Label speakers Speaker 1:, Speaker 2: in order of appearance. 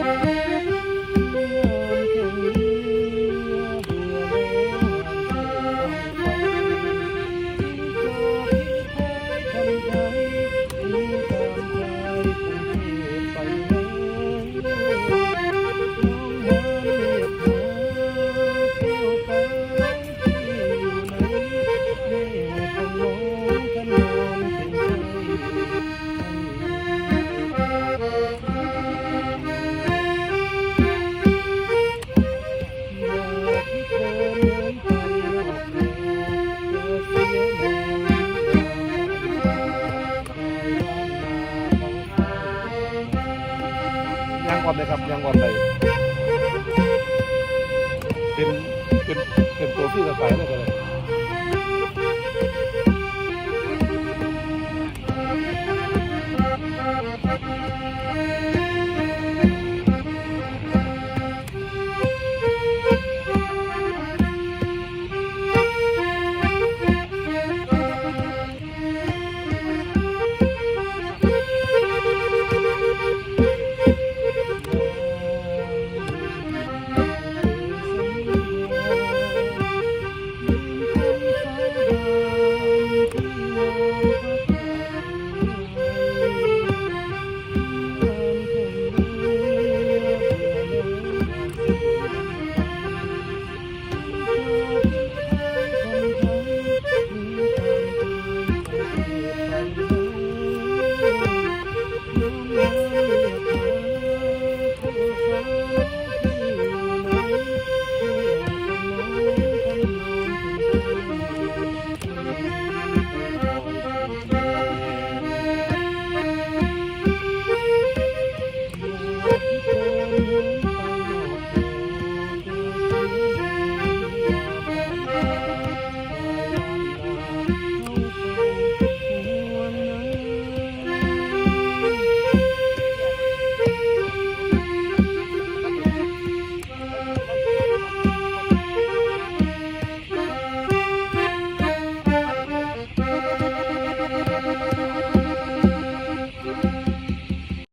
Speaker 1: Thank you.
Speaker 2: ยางก่อนเลยครับยางก่อนเลยเป็นเป็นเป็นตัวที่กระต่ายเลยก็เลย